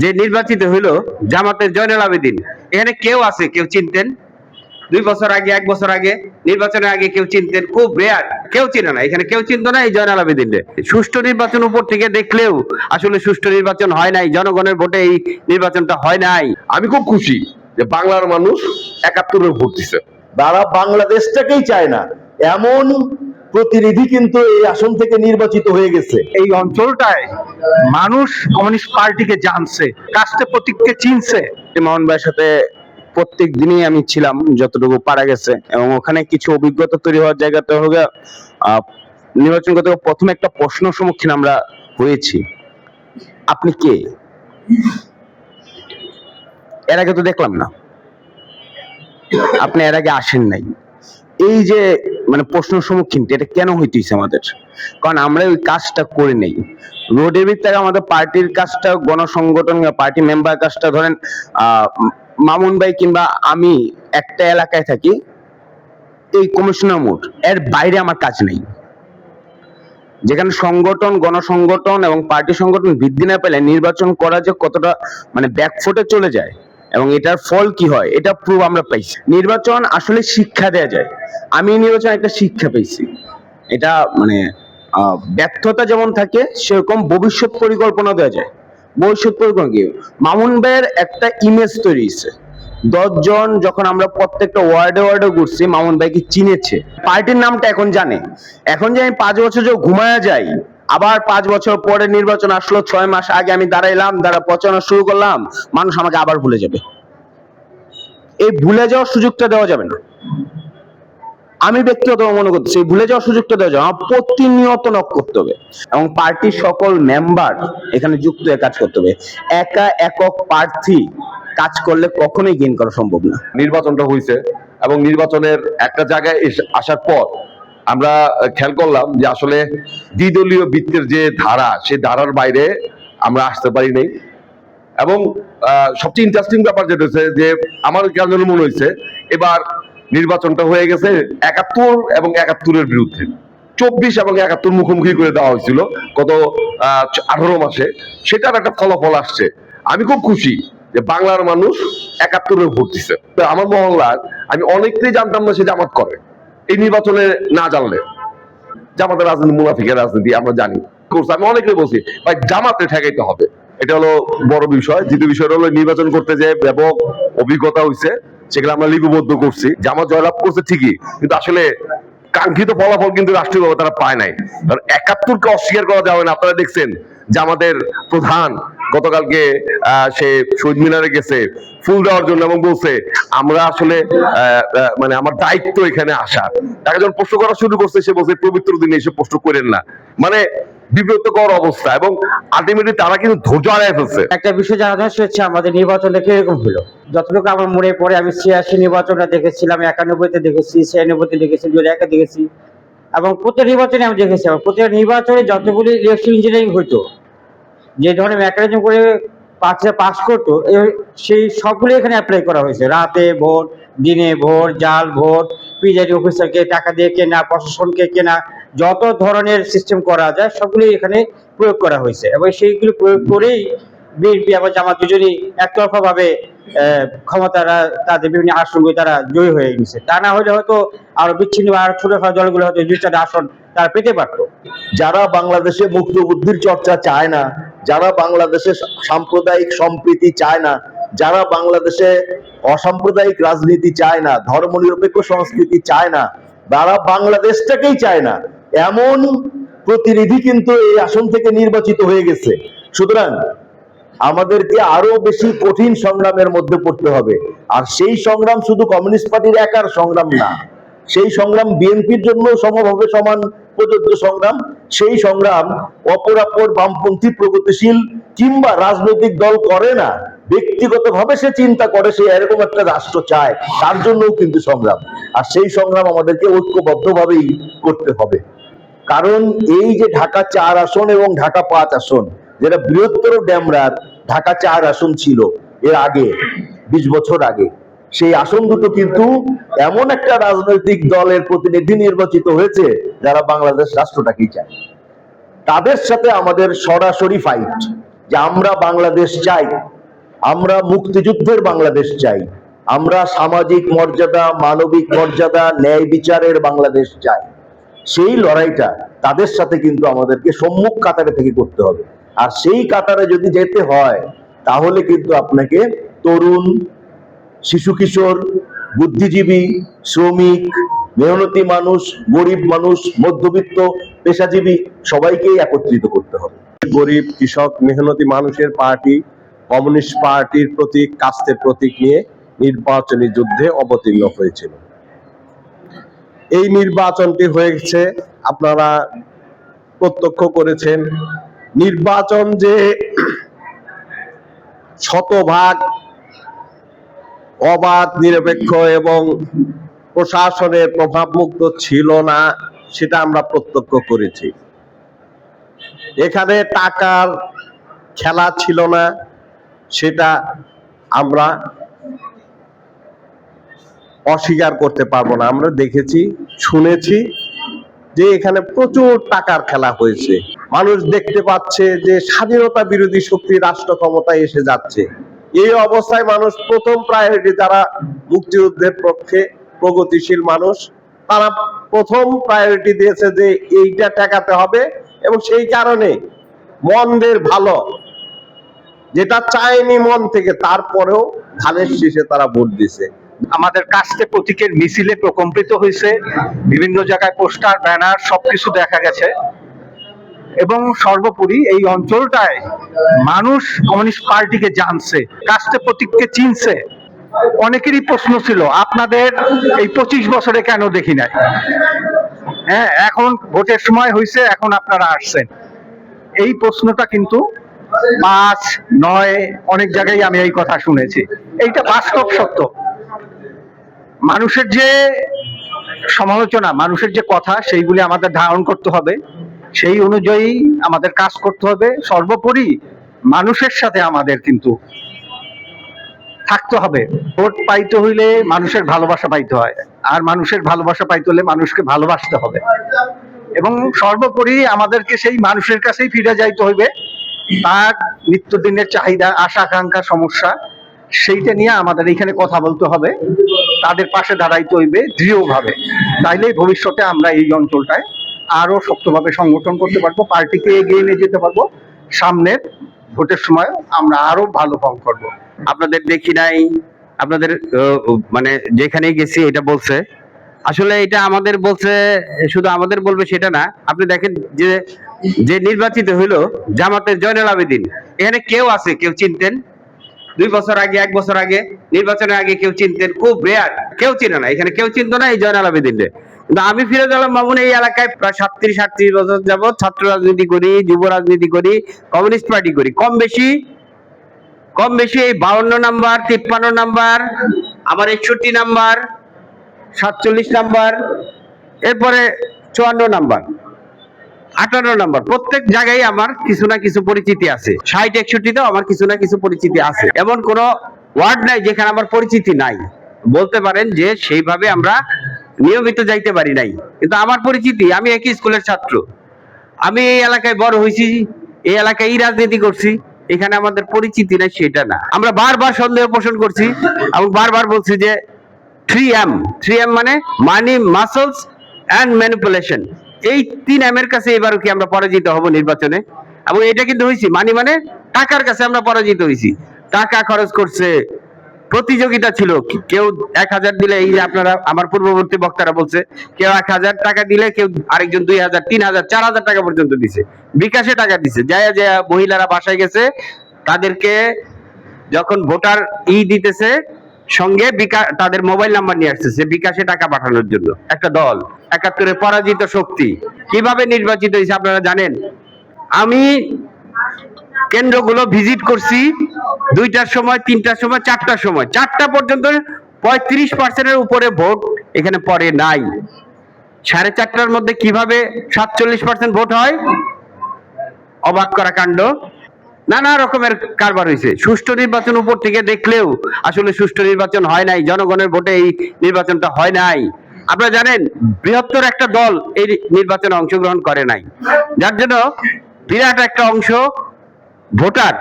যে নির্বাচিত হইল জামাতের জয়নাল আবেদিন, এখানে কেউ আছে, কেউ চিনতেন? দুই বছর আগে, এক বছর আগে, নির্বাচনের আগে কেউ চিনতেন? খুব রেয়ার কেউ চিনে না। এখানে কেউ চিনতো না এই জয়নাল আবেদিন সুষ্ঠু নির্বাচন উপর থেকে দেখলেও আসলে সুষ্ঠু নির্বাচন হয় নাই, জনগণের ভোটে এই নির্বাচনটা হয় নাই। আমি খুব খুশি যে বাংলার মানুষ একাত্তরে ভোট দিছে। তারা বাংলাদেশটাকেই চায় না, এমন প্রতিনিধি কিন্তু এই আসন থেকে নির্বাচিত হয়ে গেছে। এই অঞ্চলটায় মানুষ কমিউনিস্ট পার্টিকে জানছে কাস্তে প্রতীককে চিনছে। মোহন ভাইয়ের সাথে প্রত্যেক দিনই আমি ছিলাম যতটুকু পারা গেছে এবং ওখানে কিছু অভিজ্ঞতা তৈরি হওয়ার জায়গাতে হবে আহ, নির্বাচন করতে প্রথমে একটা প্রশ্ন সম্মুখীন আমরা হয়েছি। আপনি কে? এর আগে তো দেখলাম না। আপনি এর আগে আসেন নাই। এই যে মানে প্রশ্ন সম্মুখীন, এটা কেন হইতেছে আমাদের? কারণ আমরা ওই কাজটা করে নেই। রোডের ভিতরে আমাদের পার্টির কাজটা, গণসংগঠন পার্টি মেম্বার কাজটা ধরেন মামুন ভাই কিংবা আমি একটা এলাকায় থাকি, এই কমিশনার মোড, এর বাইরে আমার কাজ নেই। যেখানে সংগঠন, গণসংগঠন এবং পার্টি সংগঠন বৃদ্ধি না পেলে নির্বাচন করা যে কতটা মানে ব্যাকফুটে চলে যায় এবং এটার ফল কি হয়, এটা প্রুভ আমরা পাইছি। নির্বাচন আসলে শিক্ষা দেয়া যায়। আমি নির্বাচন একটা শিক্ষা পেয়েছি। এটা মানে ব্যর্থতা যেমন থাকে, সেরকম ভবিষ্যৎ পরিকল্পনা দেওয়া যায়। ভবিষ্যৎ পরিকল্পনা কি? মামুন ভাইয়ের একটা ইমেজ তৈরি হয়েছে। দশজন যখন আমরা প্রত্যেকটা ওয়ার্ডে ওয়ার্ডে ঘুরছি, মামুন ভাইকে চিনেছে। পার্টির নামটা এখন জানে। এখন যে আমি পাঁচ বছর যে ঘুমায়া যাই, আবার পাঁচ বছর পরে নির্বাচন আসলো, ছয় মাস আগে আমি দাঁড়াইলাম, দাঁড়া পচানো শুরু করলাম, মানুষ আমাকে আবার ভুলে যাবে। এই ভুলে যাওয়ার সুযোগটা দেওয়া যাবে না। আমি ব্যক্তিগত মনে করতেছি, ভুলে যাওয়ার সুযোগটা দেওয়া যাবে প্রতিনিয়ত নক করতে হবে এবং পার্টির সকল মেম্বার এখানে যুক্ত হয়ে কাজ করতে হবে। একা একক প্রার্থী কাজ করলে কখনোই গেইন করা সম্ভব না। নির্বাচনটা হয়েছে এবং নির্বাচনের একটা জায়গায় আসার পর আমরা খেয়াল করলাম যে আসলে দ্বিদলীয় বৃত্তের যে ধারা, সেই ধারার বাইরে আমরা আসতে পারি নাই। এবং সবচেয়ে ইন্টারেস্টিং ব্যাপার যেটা হচ্ছে যে আমার কেন মনে হয়েছে এবার নির্বাচনটা হয়ে গেছে একাত্তর এবং একাত্তরের বিরুদ্ধে। চব্বিশ এবং একাত্তর মুখোমুখি করে দেওয়া হয়েছিল গত আঠারো মাসে। সেটার একটা ফলাফল আসছে। আমি খুব খুশি যে বাংলার মানুষ একাত্তরে ভোট দিছে। আমার মহল্লার আমি অনেকটাই জানতাম না সে জামাত করে। এই নির্বাচনে না জানলে, জামাতের রাজনীতি, মুনাফিকের রাজনীতি আমরা জানি। করছে আমি অনেকে বলছি, ভাই জামাতে ঠেকাইতে হবে। এটা হলো বড় বিষয়। দ্বিতীয় বিষয় হলো নির্বাচন করতে যে ব্যাপক অভিজ্ঞতা হয়েছে সেগুলো আমরা লিপিবদ্ধ করছি। জামাত জয়লাভ করছে ঠিকই, কিন্তু আসলে কাঙ্ক্ষিত ফলাফল কিন্তু রাষ্ট্রীয়ভাবে তারা পায় নাই। কারণ একাত্তরকে অস্বীকার করা যাবে না। আপনারা দেখছেন যে আমাদের প্রধান গতকালকে সে শহীদ মিনারে গেছে, ফুল দেওয়ার জন্য এবং বলছে, আমরা আসলে মানে আমার দায়িত্ব এখানে আসা। তাকে যখন প্রশ্ন করা শুরু করছে, সে বলছে, পবিত্র দিনে এসে প্রশ্ন করেন না। মানে বিব্রতকর অবস্থা এবং আলটিমেটলি তারা কিন্তু ধৈর্য হারায় ফেলছে। একটা বিষয় জানা যায় হচ্ছে আমাদের নির্বাচনটা কীরকম হলো? যতটুকু আমার মনে পড়ে, আমি ছিয়াশি নির্বাচনটা দেখেছিলাম, একানব্বইতে দেখেছি, ছিয়ানব্বইতে দেখেছি দু হাজার দেখেছি। এবং প্রত্যেক নির্বাচনে আমি দেখেছি, এবং প্রত্যেক নির্বাচনে যতগুলি ইলেকশন ইঞ্জিনিয়ারিং হতো যে ধরনের মেকানিজম করে প্রার্থীরা পাস করতো সেই সবগুলো এখানে অ্যাপ্লাই করা হয়েছে। রাতে ভোট, দিনে ভোট, জাল ভোট প্রিজাইডিং অফিসারকে টাকা দিয়ে কেনা, প্রশাসনকে কেনা যত ধরনের সিস্টেম করা যায়, সবগুলি এখানে প্রয়োগ করা হয়েছে। এবং সেইগুলো প্রয়োগ করেই বিএনপি এবং জামাত দুজনই একতরফা ভাবে ক্ষমতারা, তাদের বিভিন্ন আসনগুলি তারা জয়ী হয়ে গেছে। তা না হলে হয়তো আরও বিচ্ছিন্ন আরও ছোটখাটো দলগুলো হয়তো দুই চারটা আসন তারা পেতে পারতো। যারা বাংলাদেশে মুক্ত বুদ্ধির চর্চা চায় না, যারা বাংলাদেশে সাম্প্রদায়িক সম্প্রীতি চায় না, যারা বাংলাদেশে অসাম্প্রদায়িক রাজনীতি চায় না, ধর্মনিরপেক্ষ সংস্কৃতি চায় না, তারা বাংলাদেশটাকেই চায় না। এমন প্রতিনিধি কিন্তু এই আসন থেকে নির্বাচিত হয়ে গেছে। সুতরাং আমাদেরকে আরও বেশি কঠিন সংগ্রামের মধ্যে পড়তে হবে। আর সেই সংগ্রাম শুধু কমিউনিস্ট পার্টির একার সংগ্রাম না, সেই সংগ্রাম বিএনপির জন্য সমভাবে সমান প্রযোজ্য সংগ্রাম। সেই সংগ্রাম অপরাপর বামপন্থী প্রগতিশীল কিংবা রাজনৈতিক দল করে না, ব্যক্তিগতভাবে সে চিন্তা করে সে এরকম একটা রাষ্ট্র চায়, তার জন্যও কিন্তু সংগ্রাম। আর সেই সংগ্রাম আমাদেরকে ঐক্যবদ্ধভাবেই করতে হবে। কারণ এই যে ঢাকা চার আসন এবং ঢাকা পাঁচ আসন, যেটা বৃহত্তর ড্যামরার ঢাকা চার আসন ছিল এর আগে, বিশ বছর আগে। সেই আসন দুটো কিন্তু এমন একটা রাজনৈতিক দলের প্রতিনিধি নির্বাচিত হয়েছে, যারা বাংলাদেশ রাষ্ট্রটাকেই চায়। তাদের সাথে আমাদের সরাসরি ফাইট যে আমরা বাংলাদেশ চাই, আমরা মুক্তিযুদ্ধের বাংলাদেশ চাই, আমরা সামাজিক মর্যাদা, মানবিক মর্যাদা, ন্যায় বিচারের বাংলাদেশ চাই। সেই লড়াইটা তাদের সাথে কিন্তু আমাদেরকে সম্মুখ কাতারে থেকে করতে হবে। আর সেই কাতারে যদি যেতে হয়, তাহলে কিন্তু আপনাকে তরুণ, শিশু কিশোর, বুদ্ধিজীবী, শ্রমিক, মেহনতি মানুষ, গরিব মানুষ, মধ্যবিত্ত, পেশাজীবী সবাইকেই একত্রিত করতে হবে। গরিব, কৃষক, মেহনতি মানুষের পার্টি, কমিউনিস্ট পার্টির প্রতীক, কাস্তের প্রতীক নিয়ে নির্বাচনী যুদ্ধে অবতীর্ণ হয়েছিল। এই নির্বাচনটি হয়েছে, আপনারা প্রত্যক্ষ করেছেন। নির্বাচন যে শতভাগ অবাধ, নিরপেক্ষ এবং প্রশাসনের প্রভাবমুক্ত ছিল না, সেটা আমরা প্রত্যক্ষ করেছি। এখানে টাকার খেলা ছিল না, সেটা আমরা অস্বীকার করতে পারব না। আমরা দেখেছি, শুনেছি যে এখানে প্রচুর টাকার খেলা হয়েছে। মানুষ দেখতে পাচ্ছে যে স্বাধীনতা বিরোধী শক্তি রাষ্ট্র ক্ষমতায় এসে যাচ্ছে। এই অবস্থায় মানুষ প্রথম প্রায়োরিটি যারা মুক্তিযুদ্ধের পক্ষে প্রগতিশীল মানুষ, তারা প্রথম প্রায়োরিটি দিয়েছে যে এইটা ঠেকাতে হবে এবং সেই কারণে মনদের ভালো। যেটা চায়নি মন থেকে, তারপরেও ধানের শীষে তারা ভোট দিছে আমাদের কাস্তে প্রতীকের মিছিলে প্রকম্পিত হয়েছে, বিভিন্ন জায়গায় পোস্টার, ব্যানার, সবকিছু দেখা গেছে। এবং সর্বোপরি এই অঞ্চলটায় মানুষ কমিউনিস্ট পার্টিকে জানছে, কাস্তে প্রতীককে চিনছে। অনেকেরই প্রশ্ন ছিল, আপনাদের এই পঁচিশ বছরে কেন দেখি নাই? হ্যাঁ এখন ভোটের সময় হয়েছে, এখন আপনারা আসছেন। এই প্রশ্নটা কিন্তু পাঁচ, নয়, অনেক জায়গায় আমি এই কথা শুনেছি। এইটা বাস্তব সত্য। মানুষের যে সমালোচনা, মানুষের যে কথা, সেইগুলি আমাদের ধারণ করতে হবে। সেই অনুযায়ী আমাদের কাজ করতে হবে। সর্বোপরি মানুষের সাথে আমাদের কিন্তু থাকতে হবে। ভোট পাইতে হইলে মানুষের ভালোবাসা পাইতে হয়। আর মানুষের ভালোবাসা পাইতে হলে মানুষকে ভালোবাসতে হবে। এবং সর্বোপরি আমাদেরকে সেই মানুষের কাছেই ফিরে যাইতে হইবে। তার নিত্যদিনের চাহিদা আশা আকাঙ্ক্ষা সমস্যা সেইটা নিয়ে আমাদের এখানে কথা বলতে হবে। তাদের পাশে দাঁড়াইতে হইবে দৃঢ়ভাবে। তাইলেই ভবিষ্যতে আমরা এই অঞ্চলটায় আরও শক্তভাবে সংগঠন করতে পারব, পার্টিকে এগিয়ে নিয়ে যেতে পারব। সামনের ভোটের সময় আমরা আরও ভালো ফর্ম করব। আপনাদের দেখি নাই, আপনাদের মানে যেখানে গেছি এটা বলছে। আসলে এটা আমাদের বলছে, শুধু আমাদের বলবে সেটা না। আপনি দেখেন যে যে নির্বাচিত হইল জামাতের জয়নাল আবেদিন। এখানে কেউ আছে, কেউ চিনতেন? দুই বছর আগে, এক বছর আগে, নির্বাচনের আগে কেউ চিনতেন, খুব রেয়ার কেউ চিনে না। এখানে কেউ চিনতো না, এই জয়নাল আবেদিন কিন্তু আমি ফিরোজ আলম মামুন এই এলাকায় প্রায় সাতত্রিশ, আটত্রিশ বছর যাবত ছাত্র রাজনীতি করি, যুব রাজনীতি করি, কমিউনিস্ট পার্টি করি। কম বেশি কম বেশি এই বাউন্ন নাম্বার, তিপ্পান্ন নাম্বার আমার একষট্টি নাম্বার, সাতচল্লিশ নাম্বার, এরপরে চুয়ান্ন নাম্বার। আটান্ন নম্বর, প্রত্যেক জায়গায় আমার কিছু না কিছু পরিচিতি আছে। ষাট, একষট্টিতেও আমার কিছু না কিছু পরিচিতি আছে। এমন কোন ওয়ার্ড নাই যেখানে আমার পরিচিতি নাই। বলতে পারেন যে সেইভাবে আমরা নিয়মিত যাইতে পারি নাই। কিন্তু আমার পরিচিতি, আমি একই স্কুলের ছাত্র। আমি এই এলাকায় বড় হয়েছি, এই এলাকায় এই রাজনীতি করছি। এখানে আমাদের পরিচিতি নাই, সেটা না। আমরা বারবার সন্দেহ পোষণ করছি এবং বারবার বলছি যে থ্রি এম থ্রি এম মানে মানি মাসলস অ্যান্ড ম্যানিপুলেশন এই তিন এম এর কাছে এবারও কি আমরা পরাজিত হব নির্বাচনে? এবং এটা কিন্তু হয়েছি মানি মানে টাকার কাছে আমরা পরাজিত হয়েছি টাকা খরচ করছে, প্রতিযোগিতা ছিল, কেউ এক হাজার দিলে, এই যে আপনারা, আমার পূর্ববর্তী বক্তারা বলছে, কেউ এক হাজার টাকা দিলে, কেউ আরেকজন দুই হাজার, তিন হাজার, চার হাজার টাকা পর্যন্ত দিছে। বিকাশে টাকা দিছে। যায় যায় মহিলারা বাসায় গেছে, তাদেরকে যখন ভোটার ই দিতেছে সঙ্গে তাদের মোবাইল নাম্বার নিয়ে আসতেছে বিকাশে টাকা পাঠানোর জন্য। একটা দল একাত্তরে পরাজিত শক্তি। কীভাবে নির্বাচিত হয়েছে আপনারা জানেন? আমি কেন্দ্রগুলো ভিজিট করছি, দুইটার সময়, তিনটার সময়, চারটার সময়। চারটা পর্যন্ত পঁয়ত্রিশ পার্সেন্টের উপরে ভোট এখানে পড়ে নাই। সাড়ে চারটার মধ্যে কীভাবে সাতচল্লিশ পার্সেন্ট ভোট হয়? অবাক করা কাণ্ড। নানা রকমের কারবার হয়েছে। সুষ্ঠু নির্বাচন উপর থেকে দেখলেও আসলে সুষ্ঠু নির্বাচন হয় নাই, জনগণের ভোটে এই নির্বাচনটা হয় নাই। আপনারা জানেন, বৃহত্তর একটা দল এই নির্বাচনে অংশগ্রহণ করে নাই। যার জন্য বিরাট একটা অংশ ভোটার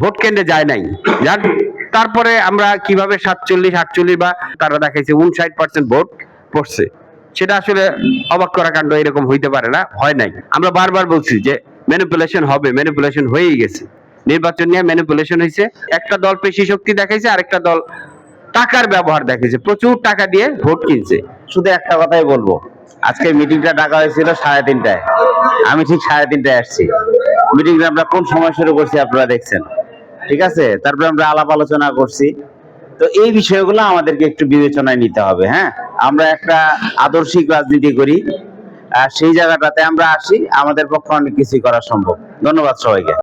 ভোট কেন্দ্রে যায় নাই। যার তারপরে আমরা কীভাবে সাতচল্লিশ, আটচল্লিশ বা তারা দেখাইছে উনষাট পার্সেন্ট ভোট পড়ছে। সেটা আসলে অবাক করা কাণ্ড এরকম হইতে পারে না, হয় নাই। আমরা বারবার বলছি যে ম্যানিপুলেশন হবে ম্যানিপুলেশন হয়েই গেছে। নির্বাচন নিয়ে ম্যানিপুলেশন হয়েছে, একটা দল পেশি শক্তি দেখাইছে, আরেকটা দল টাকার ব্যবহার দেখাইছে, প্রচুর টাকা দিয়ে ভোট কিনছে। শুধু একটা কথাই বলব, আজকে মিটিংটা ডাকা হয়েছিল সাড়ে তিনটায়। আমি ঠিক সাড়ে তিনটায় আসছি। মিটিংটা আমরা কোন সময় শুরু করছি আপনারা দেখছেন। ঠিক আছে? তারপরে আমরা আলাপ আলোচনা করছি। তো এই বিষয়গুলো আমাদেরকে একটু বিবেচনায় নিতে হবে হ্যাঁ? আমরা একটা আদর্শিক রাজনীতি করি। সেই জায়গাটাতে আমরা আসি আমাদের পক্ষে অনেক কিছুই করা সম্ভব। ধন্যবাদ সবাইকে।